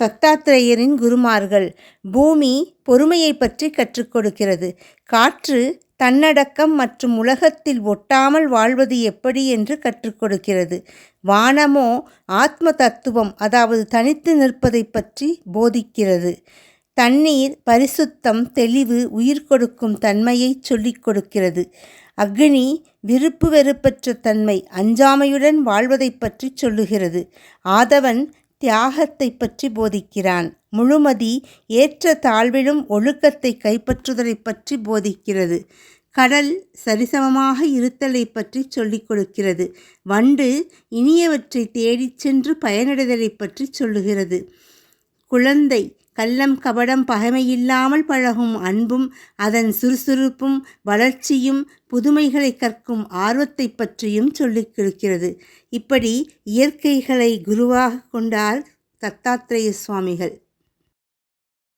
தத்தாத்திரேயரின் குருமார்கள். பூமி பொறுமையை பற்றி கற்றுக் கொடுக்கிறது. காற்று தன்னடக்கம் மற்றும் உலகத்தில் ஒட்டாமல் வாழ்வது எப்படி என்று கற்றுக் கொடுக்கிறது. வானமோ ஆத்ம தத்துவம் அதாவது தனித்து நிற்பதை பற்றி போதிக்கிறது. தண்ணீர் பரிசுத்தம் தெளிவு உயிர் கொடுக்கும் தன்மையை சொல்லிக் கொடுக்கிறது. அக்னி விருப்பு வெறுப்பற்ற தன்மை அஞ்சாமையுடன் வாழ்வதை பற்றி சொல்லுகிறது. ஆதவன் தியாகத்தை பற்றி போதிக்கிறான். முழுமதி ஏற்ற தாழ்விலும் ஒழுக்கத்தை கைப்பற்றுதலை பற்றி போதிக்கிறது. கடல் சரிசமமாக இருத்தலை பற்றி சொல்லிக் கொடுக்கிறது. வண்டு இனியவற்றை தேடிச் சென்று பயனடைதலை பற்றி சொல்லுகிறது. குழந்தை கள்ளம் கபடம் பகைமையில்லாமல் பழகும் அன்பும் அதன் சுறுசுறுப்பும் வளர்ச்சியும் புதுமைகளை கற்கும் ஆர்வத்தை பற்றியும் சொல்லிக் கொடுக்கிறது. இப்படி இயற்கைகளை குருவாக கொண்டார் தத்தாத்திரேய சுவாமிகள்.